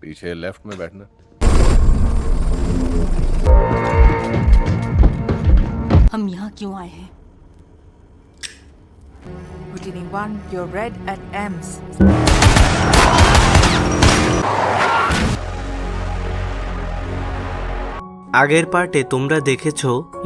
पीछे लेफ्ट में बैठना हम यहाँ क्यों आए हैं Houdini 1, you're red at Ems. আগের পার্টে তোমরা দেখেছ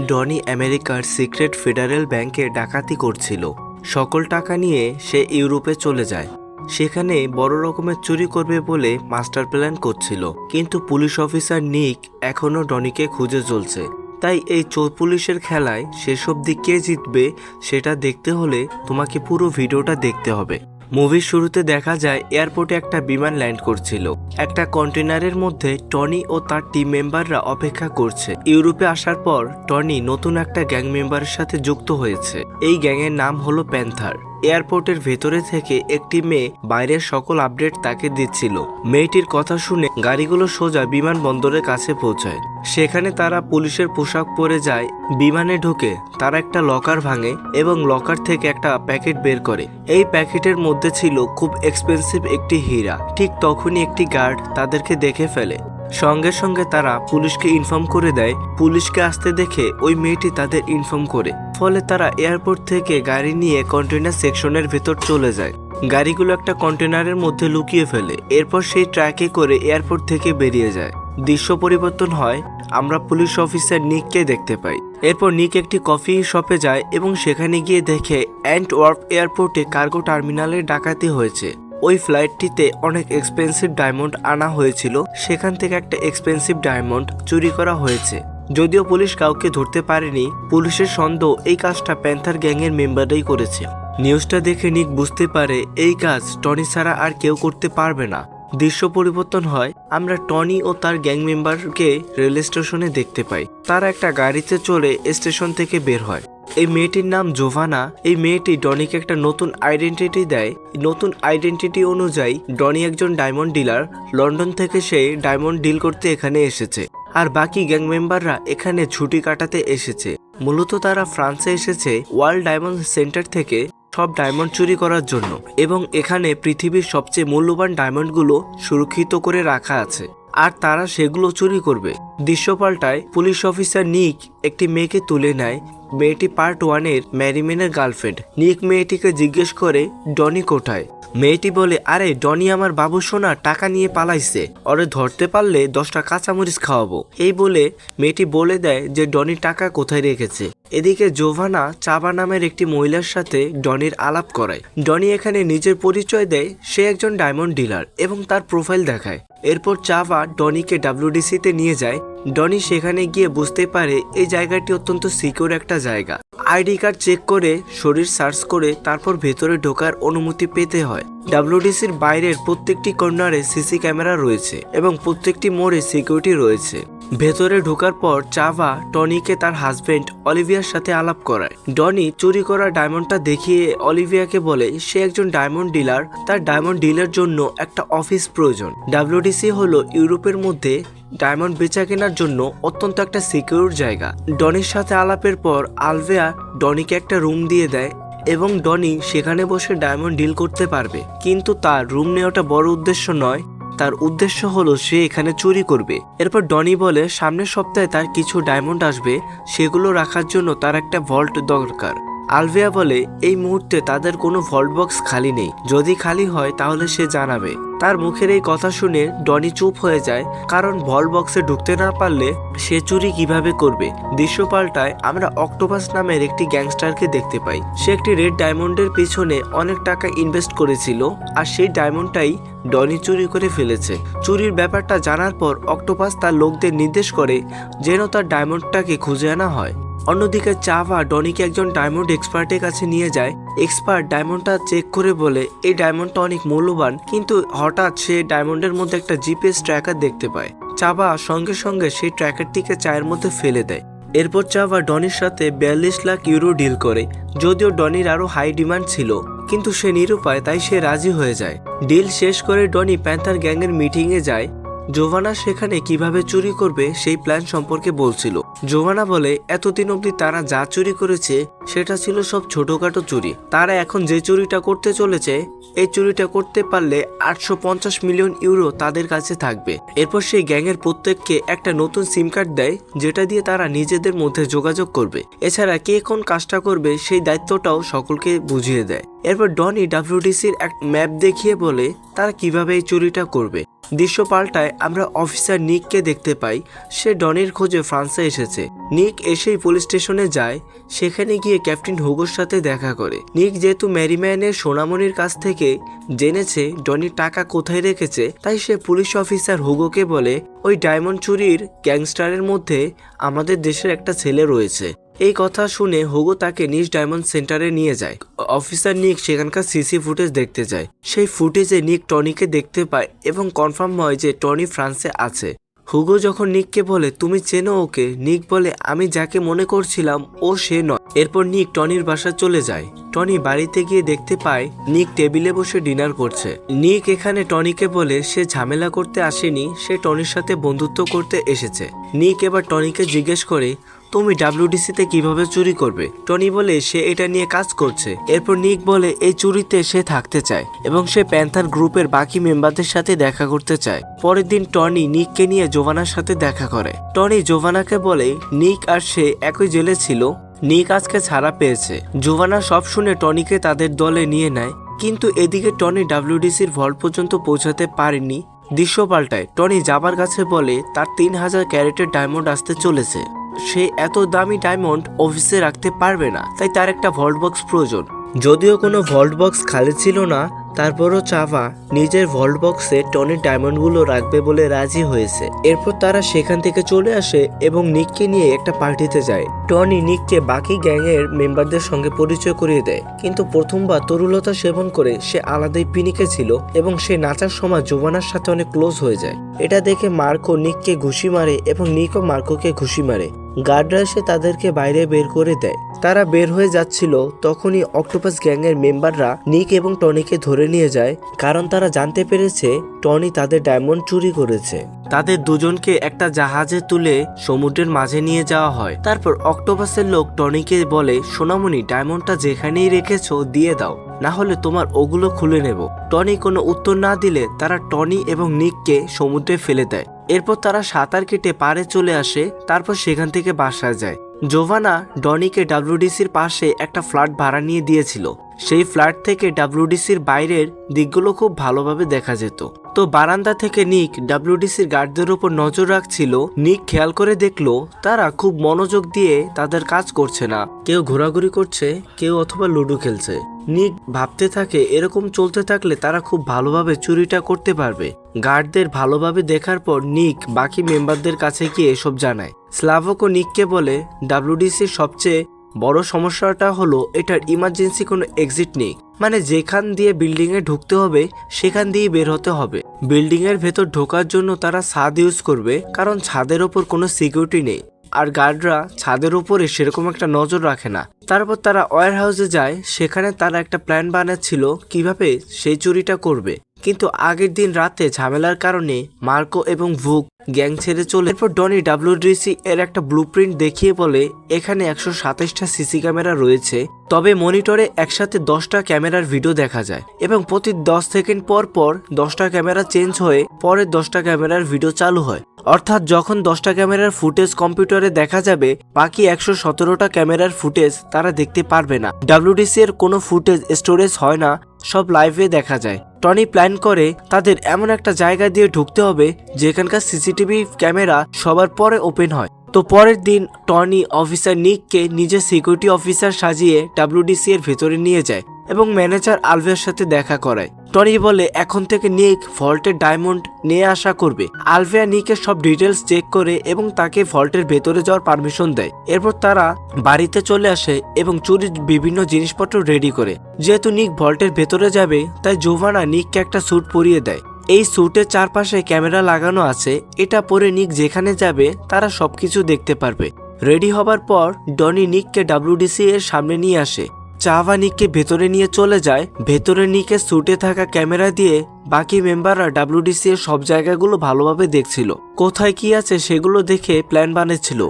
ডনি আমেরিকার সিক্রেট ফেডারেল ব্যাংকে ডাকাতি করছিল সকল টাকা নিয়ে সে ইউরোপে চলে যায় সেখানে বড় রকমের চুরি করবে বলে মাস্টার প্ল্যান করছিল। কিন্তু পুলিশ অফিসার নিক এখনও ডনিকে খুঁজে চলছে। তাই এই চোর পুলিশের খেলায় সেসব দিক কে জিতবে সেটা দেখতে হলে তোমাকে পুরো ভিডিওটা দেখতে হবে। মুভির শুরুতে দেখা যায় এয়ারপোর্টে একটা বিমান ল্যান্ড করছিল। একটা কন্টেনারের মধ্যে টনি ও তার টিম মেম্বাররা অপেক্ষা করছে। ইউরোপে আসার পর টনি নতুন একটা গ্যাং মেম্বারের সাথে যুক্ত হয়েছে। এই গ্যাংয়ের নাম হলো প্যান্থার। এয়ারপোর্টের ভেতরে থেকে একটি মেয়ে বাইরের সকল আপডেট তাকে দিচ্ছিল। মেয়েটির কথা শুনে গাড়িগুলো সোজা বিমানবন্দরের কাছে পৌঁছায়। সেখানে তারা পুলিশের পোশাক পরে যায়, বিমানে ঢুকে, তারা একটা লকার ভাঙে এবং লকার থেকে একটা প্যাকেট বের করে। এই প্যাকেটের মধ্যে ছিল খুব এক্সপেন্সিভ একটি হীরা। ঠিক তখনই একটি গার্ড তাদেরকে দেখে ফেলে। সঙ্গে সঙ্গে তারা পুলিশকে ইনফর্ম করে দেয়। পুলিশকে আসতে দেখে ওই মেয়েটি তাদের ইনফর্ম করে। ফলে তারা এয়ারপোর্ট থেকে গাড়ি নিয়ে কন্টেনার সেকশনের ভেতর চলে যায়। গাড়িগুলো একটা কন্টেনারের মধ্যে লুকিয়ে ফেলে। এরপর সেই ট্র্যাকে করে এয়ারপোর্ট থেকে বেরিয়ে যায়। দৃশ্য পরিবর্তন হয়, আমরা পুলিশ অফিসার নিককে দেখতে পাই। এরপর নিক একটি কফি শপে যায় এবং সেখানে গিয়ে দেখে অ্যান্ট ওয়ার্প এয়ারপোর্টে কার্গো টার্মিনালে ডাকাতি হয়েছে। ওই ফ্লাইটটিতে অনেক এক্সপেন্সিভ ডায়মন্ড আনা হয়েছিল। সেখান থেকে একটা এক্সপেন্সিভ ডায়মন্ড চুরি করা হয়েছে। যদিও পুলিশ কাউকে ধরতে পারেনি, পুলিশের সন্দেহ এই কাজটা প্যান্থার গ্যাংয়ের মেম্বাররাই করেছে। নিউজটা দেখে নিক বুঝতে পারে এই কাজ টনি ছাড়া আর কেউ করতে পারবে না। দৃশ্য পরিবর্তন হয়, আমরা টনি ও তার গ্যাং মেম্বারকে রেল স্টেশনে দেখতে পাই। তারা একটা গাড়িতে চলে স্টেশন থেকে বের হয়। এই মেয়েটির নাম জোভানা। এই মেয়েটি ডনিকে একটা নতুন আইডেন্টিটি দেয়। নতুন আইডেন্টিটি অনুযায়ী ডনি একজন ডায়মন্ড ডিলার। লন্ডন থেকে সে ডায়মন্ড ডিল করতে এখানে এসেছে। আর বাকি গ্যাং মেম্বাররা এখানে ছুটি কাটাতে এসেছে। মূলত তারা ফ্রান্সে এসেছে ওয়ার্ল্ড ডায়মন্ড সেন্টার থেকে সব ডায়মন্ড চুরি করার জন্য এবং এখানে পৃথিবীর সবচেয়ে মূল্যবান ডায়মন্ডগুলো সুরক্ষিত করে রাখা আছে। আর তারা সেগুলো চুরি করবে। দৃশ্য পাল্টায় পুলিশ অফিসার নিক একটি মেয়েকে তুলে নেয়। মেয়েটি পার্ট ওয়ানের ম্যারিমেনের গার্লফ্রেন্ড। নিক মেয়েটিকে জিজ্ঞেস করে, ডনি কোথায়? মেয়েটি বলে, আরে, ডনি আমার বাবু সোনা, টাকা নিয়ে পালাইছে। ওরে ধরতে পারলে দশটা কাঁচামরিচ খাওয়াবো। এই বলে মেয়েটি বলে দেয় যে, ডনি টাকা কোথায় রেখেছে? এদিকে জোভানা চাবা নামের একটি মহিলার সাথে ডনির আলাপ করায়। ডনি এখানে নিজের পরিচয় দেয়, সে একজন ডায়মন্ড ডিলার এবং তার প্রোফাইল দেখায়। এরপর চাবা ডনিকে ডাব্লিউডিসিতে নিয়ে যায়। ডনি সেখানে গিয়ে বুঝতে পারে, এই জায়গাটি অত্যন্ত সিকিউর একটা জায়গা। আইডি কার্ড চেক করে, শরীর সার্চ করে, তারপর ভেতরে ঢোকার অনুমতি পেতে হয়। ডাব্লিউডিসির বাইরের প্রত্যেকটি কর্নারে সিসি ক্যামেরা রয়েছে এবং প্রত্যেকটি মোড়ে সিকিউরিটি রয়েছে। ভেতরে ঢোকার পর চাভা টনিকে তার হাজবেন্ড অলিভিয়ার সাথে আলাপ করায়। ডনি চুরি করা ডায়মন্ডটা দেখিয়ে অলিভিয়াকে বলে, সে একজন ডায়মন্ড ডিলার, তার ডায়মন্ড ডিলের জন্য একটা অফিস প্রয়োজন। ডাব্লিউডিসি হলো ইউরোপের মধ্যে ডায়মন্ড বেচা কেনার জন্য অত্যন্ত একটা সিকিউর জায়গা। ডনির সাথে আলাপের পর আলভেয়া ডনিকে একটা রুম দিয়ে দেয় এবং ডনি সেখানে বসে ডায়মন্ড ডিল করতে পারবে। কিন্তু তার রুম নেওয়াটা বড় উদ্দেশ্য নয় তার উদ্দেশ্য হলো সে এখানে চুরি করবে। এরপর ডনি বলে, সামনের সপ্তাহে তার কিছু ডায়মন্ড আসবে, সেগুলো রাখার জন্য তার একটা ভল্ট দরকার। আলভিয়া বলে, এই মুহূর্তে তাদের কোনো ভল্ট বক্স খালি নেই। যদি খালি হয়, তাহলে সে জানাবে। তার মুখের এই কথা শুনে ডনি চুপ হয়ে যায়, কারণ ভল্ট বক্সে ঢুকতে না পারলে সে চুরি কীভাবে করবে? দৃশ্য পাল্টায়, আমরা অক্টোপাস নামের একটি গ্যাংস্টারকে দেখতে পাই। সে একটি রেড ডায়মন্ডের পিছনে অনেক টাকা ইনভেস্ট করেছিল, আর সেই ডায়মন্ডটাই ডনি চুরি করে ফেলেছে। চুরির ব্যাপারটা জানার পর অক্টোপাস তার লোকদের নির্দেশ করে যেন তার ডায়মন্ডটাকে খুঁজে আনা হয়। অন্যদিকে চাভা ডনিকে একজন ডায়মন্ড এক্সপার্টের কাছে নিয়ে যায়। এক্সপার্ট ডায়মন্ডটা চেক করে বলে, এই ডায়মন্ডটা অনেক মূল্যবান। কিন্তু হঠাৎ সে ডায়মন্ডের মধ্যে একটা জিপিএস ট্র্যাকার দেখতে পায়। চাভা সঙ্গে সঙ্গে সেই ট্র্যাকারটিকে চায়ের মধ্যে ফেলে দেয়। এরপর চাভা ডনির সাথে বিয়াল্লিশ লাখ ইউরো ডিল করে, যদিও ডনির আরও হাই ডিমান্ড ছিল, কিন্তু সে নিরুপায়, তাই সে রাজি হয়ে যায়। ডিল শেষ করে ডনি প্যান্থার গ্যাংয়ের মিটিংয়ে যায়। জোভানা সেখানে কীভাবে চুরি করবে, সেই প্ল্যান সম্পর্কে বলছিল। জোভানা বলে, এতদিন অবধি তারা যা চুরি করেছে, সেটা ছিল সব ছোটখাটো চুরি। তারা এখন যে চুরিটা করতে চলেছে, এই চুরিটা করতে পারলে আটশো পঞ্চাশ মিলিয়ন ইউরো তাদের কাছে থাকবে। এরপর সেই গ্যাংয়ের প্রত্যেককে একটা নতুন সিম কার্ড দেয়, যেটা দিয়ে তারা নিজেদের মধ্যে যোগাযোগ করবে। এছাড়া কে কোন কাজটা করবে, সেই দায়িত্বটাও সকলকে বুঝিয়ে দেয়। এরপর ডনি ডাব্লিউডিসির এক ম্যাপ দেখিয়ে বলে, তারা কীভাবে এই চুরিটা করবে? দৃশ্য পাল্টায় আমরা অফিসার নিককে দেখতে পাই। সে ডনির খোঁজে ফ্রান্সে এসেছে। নিক এসেই পুলিশ স্টেশনে যায়, সেখানে গিয়ে ক্যাপ্টেন হুগোর সাথে দেখা করে। নিক যেহেতু ম্যারিম্যানের সোনামণির কাছ থেকে জেনেছে ডনি টাকা কোথায় রেখেছে, তাই সে পুলিশ অফিসার হুগোকে বলে, ওই ডায়মন্ড চুরির গ্যাংস্টারের মধ্যে আমাদের দেশের একটা ছেলে রয়েছে। এই কথা শুনে হুগো তাকে নিজ ডায়মন্ড সেন্টারে নিয়ে যায়। অফিসার নিক সেখানকার সিসি ফুটেজ দেখতে যায়। সেই ফুটেজে নিক টনিকে দেখতে পায় এবং কনফার্ম হয় যে টনি ফ্রান্সে আছে। হুগো যখন নিককে বলে, তুমি চেনো ওকে? নিক বলে, আমি যাকে মনে করছিলাম, ও সে নয়। এরপর নিক টনির বাসায় চলে যায়। টনি বাড়িতে গিয়ে দেখতে পায় নিক টেবিলে বসে ডিনার করছে। নিক এখানে টনিকে বলে, সে ঝামেলা করতে আসেনি, সে টনির সাথে বন্ধুত্ব করতে এসেছে। নিক এবার টনিকে জিজ্ঞেস করে তুমি ডাব্লিউডিসিতে কীভাবে চুরি করবে? টনি বলে, সে এটা নিয়ে কাজ করছে। এরপর নিক বলে, এই চুরিতে সে থাকতে চায় এবং সে প্যান্থার গ্রুপের বাকি মেম্বারদের সাথে দেখা করতে চায়। পরের দিন টনি নিককে নিয়ে জোভানার সাথে দেখা করে। টনি জোভানাকে বলে, নিক আর সে একই জেলে ছিল। নিক আজকে ছাড়া পেয়েছে। জোভানা সব শুনে টনিকে তাদের দলে নিয়ে নেয়। কিন্তু এদিকে টনি ডাব্লিউডিসির ভল্ট পর্যন্ত পৌঁছাতে পারেনি। দৃশ্য পাল্টায়। টনি যাবার কাছে বলে, তার তিন হাজার ক্যারেটের ডায়মন্ড আসতে চলেছে। সে এত দামি ডায়মন্ড অফিসে রাখতে পারবে না। তাই তার একটা ভল্ট বক্স প্রয়োজন। যদিও কোনো ভল্ট বক্স খালি ছিল না, তারপরও চাভা নিজের ভল্ট বক্সে টনির ডায়মন্ডগুলো রাখবে বলে রাজি হয়েছে। এরপর তারা সেখান থেকে চলে আসে এবং নিককে নিয়ে একটা পার্টিতে যায়। টনি নিককে বাকি গ্যাংয়ের মেম্বারদের সঙ্গে পরিচয় করিয়ে দেয়। কিন্তু প্রথমবার তরুলতা সেবন করে সে আলাদাই পিনিকে ছিল এবং সে নাচার সময় জোবানার সাথে অনেক ক্লোজ হয়ে যায়। এটা দেখে মার্কো নিককে ঘুষি মারে এবং নিকও মার্কোকে ঘুষি মারে। গার্ডরা এসে তাদেরকে বাইরে বের করে দেয়। তারা বের হয়ে যাচ্ছিল, তখনই অক্টোপাস গ্যাংয়ের মেম্বাররা নিক এবং টনিকে ধরে নিয়ে যায়, কারণ তারা জানতে পেরেছে টনি তাদের ডায়মন্ড চুরি করেছে। তাদের দুজনকে একটা জাহাজে তুলে সমুদ্রের মাঝে নিয়ে যাওয়া হয়। তারপর অক্টোপাসের লোক টনিকে বলে, সোনামণি, ডায়মন্ডটা যেখানেই রেখেছো, দিয়ে দাও। না হলে তোমার ওগুলো খুলে নেব। টনি কোনো উত্তর না দিলে তারা টনি এবং নিককে সমুদ্রে ফেলে দেয়। এরপর তারা সাঁতার কেটে পাড়ে চলে আসে, তারপর সেখান থেকে বাসায় যায়। জোভানা ডনিকে ডাব্লিউডিসির পাশে একটা ফ্ল্যাট ভাড়া নিয়ে দিয়েছিল। সেই ফ্ল্যাট থেকে ডাব্লিউডিসির বাইরের দিকগুলো খুব ভালোভাবে দেখা যেত। তো বারান্দা থেকে নিক ডাব্লিউডিসির গার্ডদের উপর নজর রাখছিল। নিক খেয়াল করে দেখল, তারা খুব মনোযোগ দিয়ে তাদের কাজ করছে না। কেউ ঘোরাঘুরি করছে, কেউ অথবা লুডো খেলছে। নিক ভাবতে থাকে, এরকম চলতে থাকলে তারা খুব ভালোভাবে চুরিটা করতে পারবে। গার্ডদের ভালোভাবে দেখার পর নিক বাকি মেম্বারদের কাছে গিয়ে এসব জানায়। স্লাভকো নিককে বলে, ডাব্লিউডিসির সবচেয়ে বড় সমস্যাটা হলো এটার ইমার্জেন্সি কোনো এক্সিট নেই। মানে যেখান দিয়ে বিল্ডিং এ ঢুকতে হবে, সেখান দিয়ে বের হতে হবে। বিল্ডিং এর ভেতর ঢোকার জন্য তারা ছাদ ইউজ করবে, কারণ ছাদের ওপর কোনো সিকিউরিটি নেই। আর গার্ডরা ছাদের উপরে সেরকম একটা নজর রাখে না। তারপর তারা ওয়ার হাউসে যায়, সেখানে তারা একটা প্ল্যান বানাচ্ছিল কীভাবে সেই চুরিটা করবে। কিন্তু আগের দিন রাতে ঝামেলার কারণে মার্কো এবং ভুক গ্যাং ছেড়ে চলে এরপর ডনি ডাব্লিউডিসি এর একটা ব্লুপ্রিন্ট দেখিয়ে বলে, এখানে একশো সাতাশটা সিসি ক্যামেরা রয়েছে, তবে মনিটরে একসাথে দশটা ক্যামেরার ভিডিও দেখা যায়। এবং প্রতি দশ সেকেন্ড পর পর দশটা ক্যামেরা চেঞ্জ হয়ে পরের দশটা ক্যামেরার ভিডিও চালু হয়। অর্থাৎ যখন দশটা ক্যামেরার ফুটেজ কম্পিউটারে দেখা যাবে, বাকি একশো সতেরোটা ক্যামেরার ফুটেজ তারা দেখতে পারবে না। ডাব্লিউডিসি এর কোনো ফুটেজ স্টোরেজ হয় না, সব লাইভে দেখা যায়। টনি প্ল্যান করে তাদের এমন একটা জায়গা দিয়ে ঢুকতে হবে যেখানকার সিসিটিভি ক্যামেরা সবার পরে ওপেন হয়। তো পরের দিন টনি অফিসার নিককে নিজের সিকিউরিটি অফিসার সাজিয়ে ডাব্লিউডিসি এর ভেতরে নিয়ে যায় এবং ম্যানেজার আলভের সাথে দেখা করায়। টনি বলে, এখন থেকে নিক ভল্টের ডায়মন্ড নিয়ে আসা করবে। আলভিয়া নিকের সব ডিটেলস চেক করে এবং তাকে ভল্টের ভেতরে যাওয়ার পারমিশন দেয়। এরপর তারা বাড়িতে চলে আসে এবং চুরির বিভিন্ন জিনিসপত্র রেডি করে। যেহেতু নিক ভল্টের ভেতরে যাবে, তাই জোভানা নিককে একটা স্যুট পরিয়ে দেয়। এই স্যুটের চারপাশে ক্যামেরা লাগানো আছে। এটা পরে নিক যেখানে যাবে, তারা সবকিছু দেখতে পারবে। রেডি হবার পর ডনি নিককে ডাব্লিউডিসি এর সামনে নিয়ে আসে। চাভা নিককে ভেতরে নিয়ে চলে যায়। ভেতরে নিকে স্যুটে থাকা ক্যামেরা দিয়ে বাকি মেম্বাররা ডাব্লিউডিসি এর সব জায়গাগুলো ভালোভাবে দেখছিল। কোথায় কি আছে সেগুলো দেখে প্ল্যান বানাচ্ছিল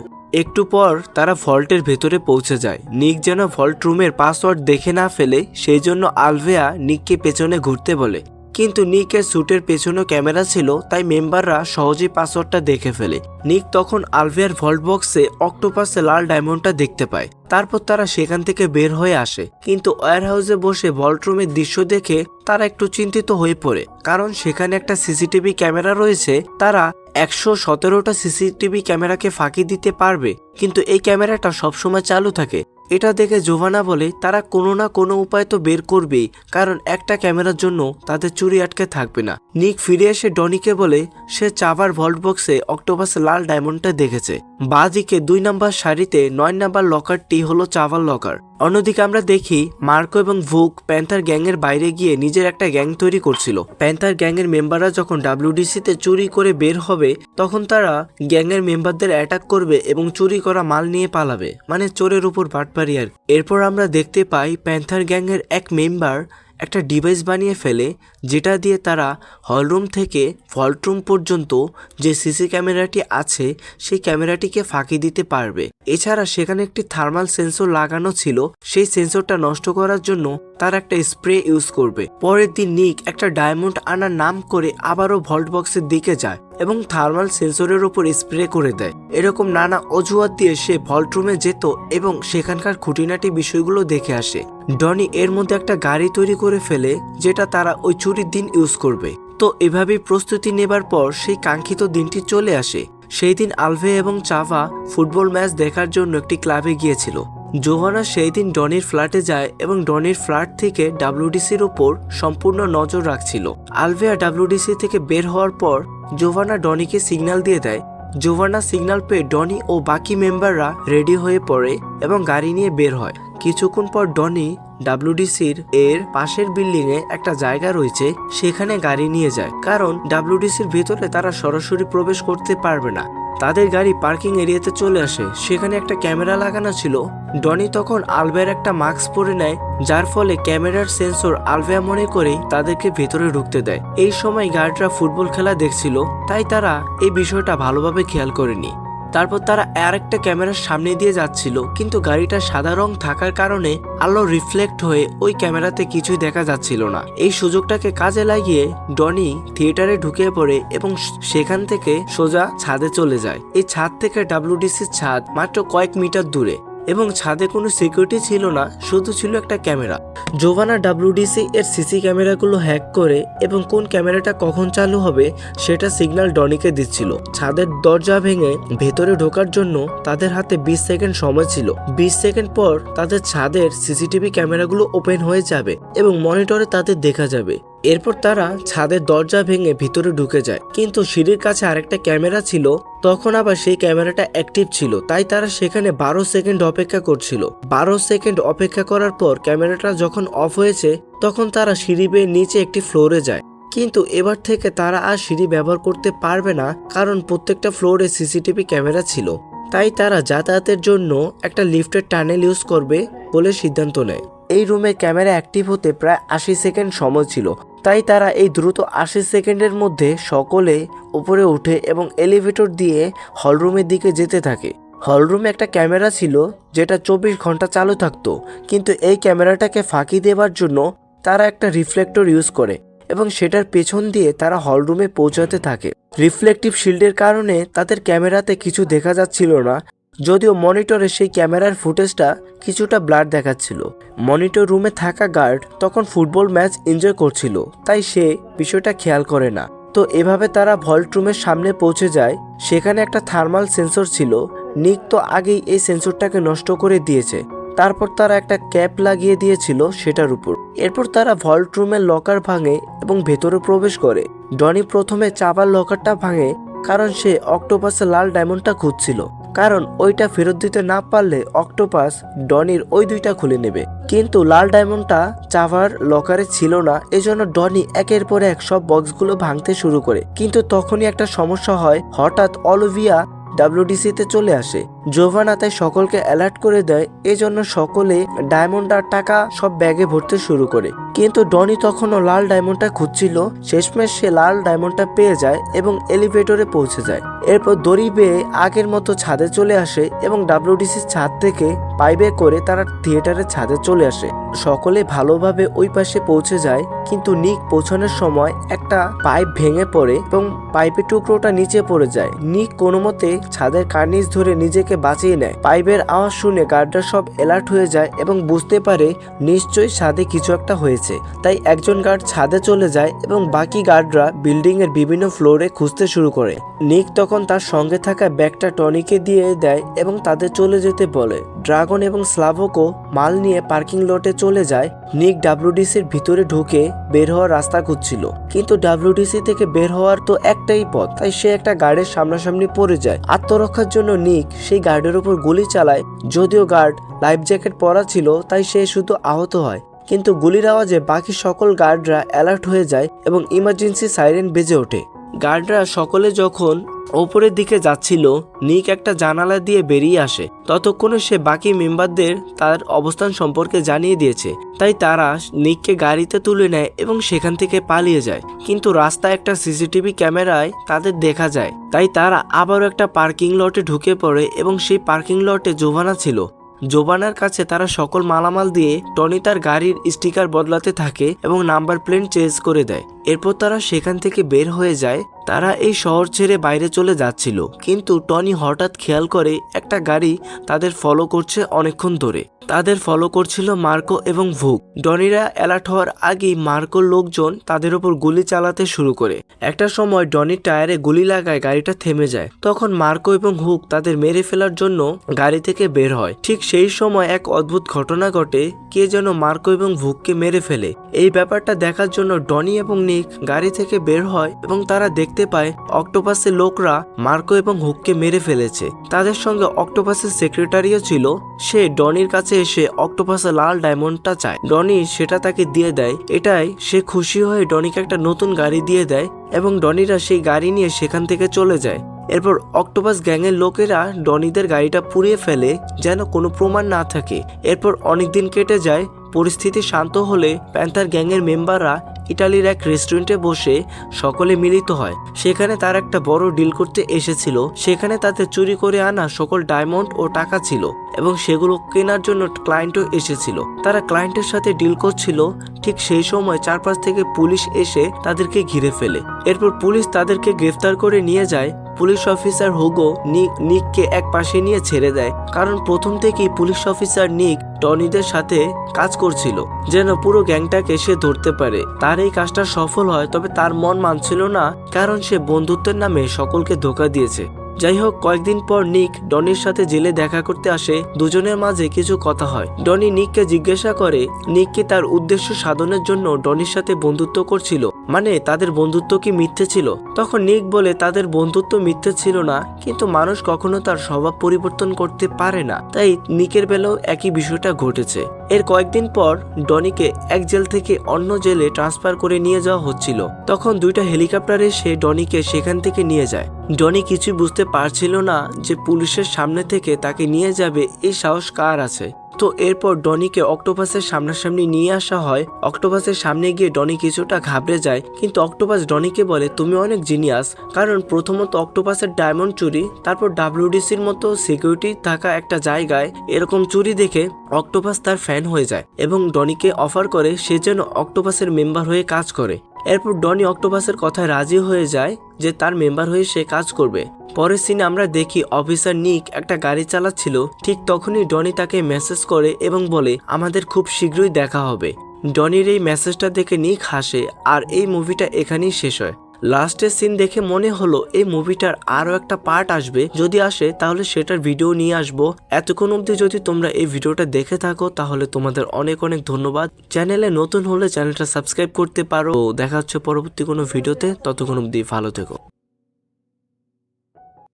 একটু পর তারা ভল্টের ভেতরে পৌঁছে যায়। নিক যেন ভল্ট রুমের পাসওয়ার্ড দেখে না ফেলে, সেই জন্য আলভেয়া নিককে পেছনে ঘুরতে বলে কিন্তু নিকের স্যুটের পেছনে ক্যামেরা ছিল, তাই মেম্বাররা সহজেই পাসওয়ার্ডটা দেখে ফেলে। নিক তখন আলভেয়ার ভল্ট বক্সে অক্টোপাসে লাল ডায়মন্ডটা দেখতে পায়। তারপর তারা সেখান থেকে বের হয়ে আসে। কিন্তু ওয়ার হাউসে বসে ভল্ট রুমের দৃশ্য দেখে তারা একটু চিন্তিত হয়ে পড়ে। কারণ সেখানে একটা সিসিটিভি ক্যামেরা রয়েছে, তারা একশো সতেরোটা সিসিটিভি ক্যামেরাকে ফাঁকি দিতে পারবে। কিন্তু এই ক্যামেরাটা সবসময় চালু থাকে। এটা দেখে জোভানা বলে, তারা কোনো না কোনো উপায় তো বের করবেই, কারণ একটা ক্যামেরার জন্য তাদের চুরি আটকে থাকবে না। নিক ফিরে এসে ডনিকে বলে, সে চাবার ভল্ট বক্সে অক্টোপাস লাল ডায়মন্ডটা দেখেছে। বাঁদিকে দুই নাম্বার সারিতে নয় নাম্বার লকারটি হলো চাবার লকার। অন্যদিকে আমরা দেখি মার্কো এবং ভুক প্যান্থার গ্যাংয়ের বাইরে গিয়ে নিজের একটা গ্যাং তৈরি করছিল। প্যান্থার গ্যাংয়ের মেম্বাররা যখন ডাব্লিউডিসিতে চুরি করে বের হবে, তখন তারা গ্যাংয়ের মেম্বারদের অ্যাটাক করবে এবং চুরি করা মাল নিয়ে পালাবে মানে চোরের উপর বাটপারি আর। এরপর আমরা দেখতে পাই প্যান্থার গ্যাংয়ের এক মেম্বার একটা ডিভাইস বানিয়ে ফেলে যেটা দিয়ে তারা হলরুম থেকে ভল্টরুম পর্যন্ত যে সিসি ক্যামেরাটি আছে, সেই ক্যামেরাটিকে ফাঁকি দিতে পারবে। এছাড়া সেখানে একটি থার্মাল সেন্সর লাগানো ছিল, সেই সেন্সরটা নষ্ট করার জন্য তার একটা স্প্রে ইউজ করবে। পরের দিন নিক একটা ডায়মন্ড আনার নাম করে আবারও ভল্ট বক্সের দিকে যায় এবং থার্মাল সেন্সরের উপর স্প্রে করে দেয়। এরকম নানা অজুহাত দিয়ে সে ভল্ট রুমে যেত এবং সেখানকার খুঁটিনাটি বিষয়গুলো দেখে আসে। ডনি এর মধ্যে একটা গাড়ি তৈরি করে ফেলে, যেটা তারা ওই চুরির দিন ইউজ করবে। তো এভাবেই প্রস্তুতি নেবার পর সেই কাঙ্ক্ষিত দিনটি চলে আসে। সেই দিন আলভে এবং চাভা ফুটবল ম্যাচ দেখার জন্য একটি ক্লাবে গিয়েছিল। জোহানা সেই দিন ডনির ফ্ল্যাটে যায় এবং ডনির ফ্ল্যাট থেকে ডাব্লিউডিসির ওপর সম্পূর্ণ নজর রাখছিল। আলভেয়া ডাব্লিউডিসি থেকে বের হওয়ার পর জোভানা ডনিকে সিগন্যাল দিয়ে দেয়। জোভানা সিগন্যাল পেয়ে ডনি ও বাকি মেম্বাররা রেডি হয়ে পড়ে এবং গাড়ি নিয়ে বের হয়। কিছুক্ষণ পর ডনি ডাব্লিউডিসির এর পাশের বিল্ডিং এ একটা জায়গা রয়েছে, সেখানে গাড়ি নিয়ে যায়। কারণ ডাব্লিউডিসির ভেতরে তারা সরাসরি প্রবেশ করতে পারবে না। তাদের গাড়ি পার্কিং এরিয়াতে চলে আসে। সেখানে একটা ক্যামেরা লাগানো ছিল। ডনি তখন আলভের একটা মাস্ক পরে নেয়, যার ফলে ক্যামেরার সেন্সর আলভেয়া মনে করেই তাদেরকে ভেতরে ঢুকতে দেয়। এই সময় গার্ডরা ফুটবল খেলা দেখছিল, তাই তারা এই বিষয়টা ভালোভাবে খেয়াল করেনি। তারপর তারা আরেকটা ক্যামেরার সামনে দিয়ে যাচ্ছিল, কিন্তু গাড়িটা সাদা রং থাকার কারণে আলো রিফ্লেক্ট হয়ে ওই ক্যামেরাতে কিছুই দেখা যাচ্ছিল না। এই সুযোগটাকে কাজে লাগিয়ে ডনি থিয়েটারে ঢুকে পড়ে এবং সেখান থেকে সোজা ছাদে চলে যায়। এই ছাদ থেকে ডাব্লিউডিসির ছাদ মাত্র কয়েক মিটার দূরে। এবং ছাদে কোনো সিকিউরিটি ছিল না, শুধু ছিল একটা ক্যামেরা। জোভানা ডাব্লিউডিসি এর সিসি ক্যামেরাগুলো হ্যাক করে এবং কোন ক্যামেরাটা কখন চালু হবে, সেটা সিগন্যাল ডনিকে দিচ্ছিল। ছাদের দরজা ভেঙে ভেতরে ঢোকার জন্য তাদের হাতে বিশ সেকেন্ড সময় ছিল। বিশ সেকেন্ড পর তাদের ছাদের সিসিটিভি ক্যামেরাগুলো ওপেন হয়ে যাবে এবং মনিটরে তাদের দেখা যাবে। এরপর তারা ছাদের দরজা ভেঙে ভিতরে ঢুকে যায়। কিন্তু সিঁড়ির কাছে আরেকটা ক্যামেরা ছিল, তখন আবার সেই ক্যামেরাটা অ্যাক্টিভ ছিল। তাই তারা সেখানে বারো সেকেন্ড অপেক্ষা করছিল। বারো সেকেন্ড অপেক্ষা করার পর ক্যামেরাটা যখন অফ হয়েছে, তখন তারা সিঁড়ি বেয়ে নিচে একটি ফ্লোরে যায়। কিন্তু এবার থেকে তারা আর সিঁড়ি ব্যবহার করতে পারবে না, কারণ প্রত্যেকটা ফ্লোরে সিসিটিভি ক্যামেরা ছিল। তাই তারা যাতায়াতের জন্য একটা লিফটের টানেল ইউজ করবে বলে সিদ্ধান্ত নেয়। এই রুমে ক্যামেরা অ্যাক্টিভ হতে প্রায় আশি সেকেন্ড সময় ছিল। তাই তারা এই দ্রুত আশি সেকেন্ডের মধ্যে সকলে উপরে উঠে এবং এলিভেটর দিয়ে হলরুমের দিকে যেতে থাকে। হলরুমে একটা ক্যামেরা ছিল যেটা চব্বিশ ঘণ্টা চালু থাকতো, কিন্তু এই ক্যামেরাটাকে ফাঁকি দেওয়ার জন্য তারা একটা রিফ্লেক্টর ইউজ করে এবং সেটার পেছন দিয়ে তারা হলরুমে পৌঁছাতে থাকে। রিফ্লেকটিভ শিল্ডের কারণে তাদের ক্যামেরাতে কিছু দেখা যাচ্ছিল না যদিও মনিটরে সেই ক্যামেরার ফুটেজটা কিছুটা ব্লার দেখাচ্ছিল। মনিটর রুমে থাকা গার্ড তখন ফুটবল ম্যাচ এনজয় করছিল, তাই সে বিষয়টা খেয়াল করে না। তো এভাবে তারা ভল্ট রুমের সামনে পৌঁছে যায়, সেখানে একটা থার্মাল সেন্সর ছিল। নিক তো আগেই এই সেন্সরটাকে নষ্ট করে দিয়েছে। তারপর তারা একটা ক্যাপ লাগিয়ে দিয়েছিল সেটার উপর। এরপর তারা ভল্ট রুমের লকার ভাঙে এবং ভেতরে প্রবেশ করে। ডনি প্রথমে চাবার লকারটা ভাঙে, কারণ সে অক্টোপাসে লাল ডায়মন্ডটা খুঁজছিল। কারণ ওইটা ফেরত দিতে না পারলে অক্টোপাস ডনির ওই দুইটা খুলে নেবে। কিন্তু লাল ডায়মন্ডটা চাভার লকারে ছিল না, এজন্য ডনি একের পর এক সব বক্সগুলো ভাঙতে শুরু করে। কিন্তু তখনই একটা সমস্যা হয়, হঠাৎ অলিভিয়া ডাব্লিউডিসিতে চলে আসে। জোভানা তাই সকলকে অ্যালার্ট করে দেয়, এজন্য সকলে ডায়মন্ড আর টাকা সব ব্যাগে ভরতে শুরু করে। কিন্তু ডনি তখনও লাল ডায়মন্ডটা খুঁজছিল, শেষমেশ সে লাল ডায়মন্ডটা পেয়ে যায় এবং এলিভেটরে পৌঁছে যায়। এরপর দড়ি বেয়ে আগের মতো ছাদে চলে আসে এবং ডাব্লিউডিসির ছাদ থেকে পাইবে করে তারা থিয়েটারের ছাদে চলে আসে। সকলে ভালোভাবে ওই পাশে পৌঁছে যায়, কিন্তু নিক পৌঁছানোর সময় একটা পাইপ ভেঙে পড়ে এবং পাইপের টুকরোটা নিচে পড়ে যায়। নিক কোনো মতে ছাদের কার্নিস ধরে নিজেকে বাঁচিয়ে নেয়। পাইপের আওয়াজ শুনে গার্ডরা সব অ্যালার্ট হয়ে যায় এবং বুঝতে পারে নিশ্চয়ই ছাদে কিছু একটা হয়েছে। তাই একজন গার্ড ছাদে চলে যায় এবং বাকি গার্ডরা বিল্ডিং এর বিভিন্ন ফ্লোরে খুঁজতে শুরু করে। নিক তখন তার সঙ্গে থাকা ব্যাগটা টনিকে দিয়ে দেয় এবং তাদের চলে যেতে বলে। ড্রাগন এবং স্লাভকও মাল নিয়ে পার্কিং লটে চলে যায়। নিক ডাব্লিউডিসির ভিতরে ঢুকে বের হওয়ার রাস্তা খুঁজছিল। কিন্তু ডাব্লিউডিসি থেকে বের হওয়ার তো একটাই পথ, তাই সে একটা গার্ডের সামনাসামনি পড়ে যায়। আত্মরক্ষার জন্য নিক, সেই গার্ডের উপর গুলি চালায়। যদিও গার্ড লাইফ জ্যাকেট পরা ছিল, তাই সে শুধু আহত হয়। কিন্তু গুলির আওয়াজে বাকি সকল গার্ডরা অ্যালার্ট হয়ে যায় এবং ইমার্জেন্সি সাইরেন বেজে ওঠে। গার্ডরা সকলে যখন ওপরের দিকে যাচ্ছিল, নিক একটা জানালা দিয়ে বেরিয়ে আসে। ততক্ষণে সে বাকি মেম্বারদের তার অবস্থান সম্পর্কে জানিয়ে দিয়েছে। তাই তারা নিককে গাড়িতে তুলে নেয় এবং সেখান থেকে পালিয়ে যায়। কিন্তু রাস্তায় একটা সিসিটিভি ক্যামেরায় তাদের দেখা যায়। তাই তারা আবারও একটা পার্কিং লটে ঢুকে পড়ে এবং সেই পার্কিং লটে জোভানা ছিল। জোবানার কাছে তারা সকল মালামাল দিয়ে টনি তার গাড়ির স্টিকার বদলাতে থাকে এবং নাম্বার প্লেট চেঞ্জ করে দেয়। এরপর তারা সেখান থেকে বের হয়ে যায়। তারা এই শহর ছেড়ে বাইরে চলে যাচ্ছিল। কিন্তু টনি হঠাৎ খেয়াল করে একটা গাড়ি তাদের ফলো করছে অনেকক্ষণ ধরে। তাদের ফলো করছিল মার্কো এবং ভুক। ডনিরা অ্যালার্ট হওয়ার আগেই মার্কোর লোকজন তাদের ওপর গুলি চালাতে শুরু করে। একটা সময় ডনির টায়ারে গুলি লাগায় গাড়িটা থেমে যায়। তখন মার্কো এবং হুক তাদের মেরে ফেলার জন্য গাড়ি থেকে বের হয়। ঠিক সেই সময় এক অদ্ভুত ঘটনা ঘটে। কে যেন মার্কো এবং ভুককে মেরে ফেলে। এই ব্যাপারটা দেখার জন্য ডনি এবং নিক গাড়ি থেকে বের হয় এবং তারা দেখতে পায় অক্টোপাসের লোকরা মার্কো এবং হুককে মেরে ফেলেছে। তাদের সঙ্গে অক্টোপাসের সেক্রেটারিও ছিল। সে ডনির কাছে এসে অক্টোপাসের লাল ডায়মন্ডটা চায়। ডনি সেটা তাকে দিয়ে দেয়। এটাই সে খুশি হয়ে ডনিকে একটা নতুন গাড়ি দিয়ে দেয় এবং ডনিরা সেই গাড়ি নিয়ে সেখান থেকে চলে যায়। এরপর অক্টোপাস গ্যাংয়ের লোকেরা ডনিদের গাড়িটা পুড়িয়ে ফেলে যেন কোনো প্রমাণ না থাকে। এরপর অনেক দিন কেটে যায় পরিস্থিতি শান্ত হলে প্যান্থার গ্যাংয়ের মেম্বাররা ইটালির এক রেস্টুরেন্টে বসে সকলে মিলিত হয়। সেখানে তার একটা বড় ডিল করতে এসেছিল। সেখানে তাদের চুরি করে আনা সকল ডায়মন্ড ও টাকা ছিল এবং সেগুলো কেনার জন্য ক্লায়েন্টও এসেছিল। তারা ক্লায়েন্টের সাথে ডিল করছিল। ঠিক সেই সময় চারপাশ থেকে পুলিশ এসে তাদেরকে ঘিরে ফেলে। এরপর পুলিশ তাদেরকে গ্রেফতার করে নিয়ে যায় পুলিশ অফিসার হুগো নিক নিককে এক পাশে নিয়ে ছেড়ে দেয়। কারণ প্রথম থেকেই পুলিশ অফিসার নিক টনিদের সাথে কাজ করছিল, যেন পুরো গ্যাংটাকে সে ধরতে পারে। তার এই কাজটা সফল হয়, তবে তার মন মানছিল না, কারণ সে বন্ধুত্বের নামে সকলকে ধোকা দিয়েছে। যাই হোক কয়েকদিন পর নিক ডনির সাথে জেলে দেখা করতে আসে। দুজনের মাঝে কিছু কথা হয়। ডনি নিককে জিজ্ঞাসা করে, নিক কি তার উদ্দেশ্য সাধনের জন্য ডনির সাথে বন্ধুত্ব করছিল? মানে তাদের বন্ধুত্ব কি মিথ্যে ছিল? তখন নিক বলে, তাদের বন্ধুত্ব মিথ্যে ছিল না, কিন্তু মানুষ কখনো তার স্বভাব পরিবর্তন করতে পারে না। তাই নিকের বেলাও একই বিষয়টা ঘটেছে। এর কয়েকদিন পর ডনিকে এক জেল থেকে অন্য জেলে ট্রান্সফার করে নিয়ে যাওয়া হচ্ছিল। তখন দুইটা হেলিকপ্টার এসে ডনিকে সেখান থেকে নিয়ে যায়। ডনি কিছু বুঝতে পারছিল না যে পুলিশের সামনে থেকে তাকে নিয়ে যাবে, এই সাহস কার আছে? তো এরপর ডনিকে অক্টোপাসের সামনাসামনি নিয়ে আসা হয়। অক্টোপাসের সামনে গিয়ে ডনি কিছুটা ঘাবড়ে যায়, কিন্তু অক্টোপাস ডনিকে বলে, তুমি অনেক জিনিয়াস কারণ প্রথমত অক্টোপাসের ডায়মন্ড চুরি, তারপর ডাব্লিউডিসির মতো সিকিউরিটি থাকা একটা জায়গায় এরকম চুরি দেখে অক্টোপাস তার ফ্যান হয়ে যায় এবং ডনিকে অফার করে সে যেন অক্টোপাসের মেম্বার হয়ে কাজ করে। এরপর ডনি অক্টোপাসের কথায় রাজি হয়ে যায় যে তার মেম্বার হয়ে সে কাজ করবে। পরের সিনে আমরা দেখি অফিসার নিক একটা গাড়ি চালাচ্ছিল, ঠিক তখনই ডনি তাকে মেসেজ করে এবং বলে, আমাদের খুব শীঘ্রই দেখা হবে। ডনির এই মেসেজটা দেখে নিক হাসে, আর এই মুভিটা এখানেই শেষ হয়। লাস্টের সিন দেখে মনে হলো, এই মুভিটার আরও একটা পার্ট আসবে। যদি আসে, তাহলে সেটার ভিডিও নিয়ে আসব। এতক্ষণ অবধি যদি তোমরা এই ভিডিওটা দেখে থাকো, তাহলে তোমাদের অনেক অনেক ধন্যবাদ। চ্যানেলে নতুন হলে চ্যানেলটা সাবস্ক্রাইব করতে পারো। দেখা হচ্ছে পরবর্তী কোনো ভিডিওতে ততক্ষণ অবধি ভালো থেকো।